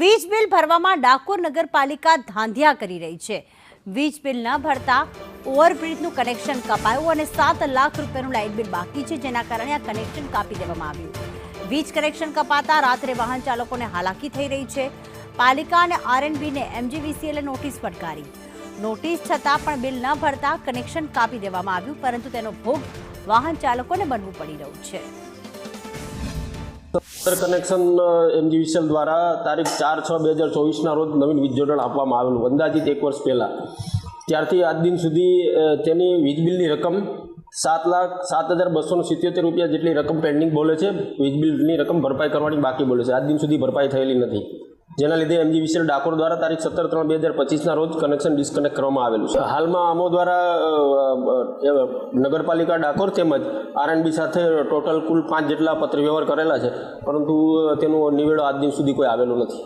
વીજ બિલ ભરવામાં ડાકોર નગરપાલિકા ધાંધિયા કરી રહી છે. વીજ બિલ ન ભરતા ઓવરબ્રિજનું કનેક્શન કપાયું અને સાત લાખ રૂપિયાનું લાઇટ બિલ બાકી છે, જેના કારણે આ કનેક્શન કાપી દેવામાં આવ્યું. વીજ કનેક્શન કપાતા રાત્રે વાહન ચાલકોને હાલાકી થઈ રહી છે. પાલિકા અને આરએનબીને એમજીવીસીએલે નોટિસ ફટકારી. નોટિસ છતાં પણ બિલ ન ભરતા કનેક્શન કાપી દેવામાં આવ્યું, પરંતુ તેનો ભોગ વાહન ચાલકોને બનવું પડી રહ્યું છે. સત્તર કનેક્શન એમજીવીસીએલ દ્વારા તારીખ ચાર છ બે હજાર ચોવીસના રોજ નવીન વીજ જોડાણ આપવામાં આવેલું અંદાજિત એક વર્ષ પહેલાં. ત્યારથી આજ દિન સુધી તેની વીજ બિલની રકમ સાત લાખ સાત હજાર બસો સિત્યોતેર રૂપિયા જેટલી રકમ પેન્ડિંગ બોલે છે. વીજ બિલની રકમ ભરપાઈ કરવાની બાકી બોલે છે. આજ દિન સુધી ભરપાઈ થયેલી નથી. જેના લીધે એમજીવીસીએલ ડાકોર દ્વારા તારીખ સત્તર ત્રણ બે હજાર પચીસના રોજ કનેક્શન ડિસ્કનેક્ટ કરવામાં આવેલું છે. હાલમાં અમો દ્વારા નગરપાલિકા ડાકોર તેમજ આરએનબી સાથે ટોટલ કુલ પાંચ જેટલા પત્ર વ્યવહાર કરેલા છે. પરંતુ તેનો નિવેડો આજ દિન સુધી કોઈ આવેલો નથી.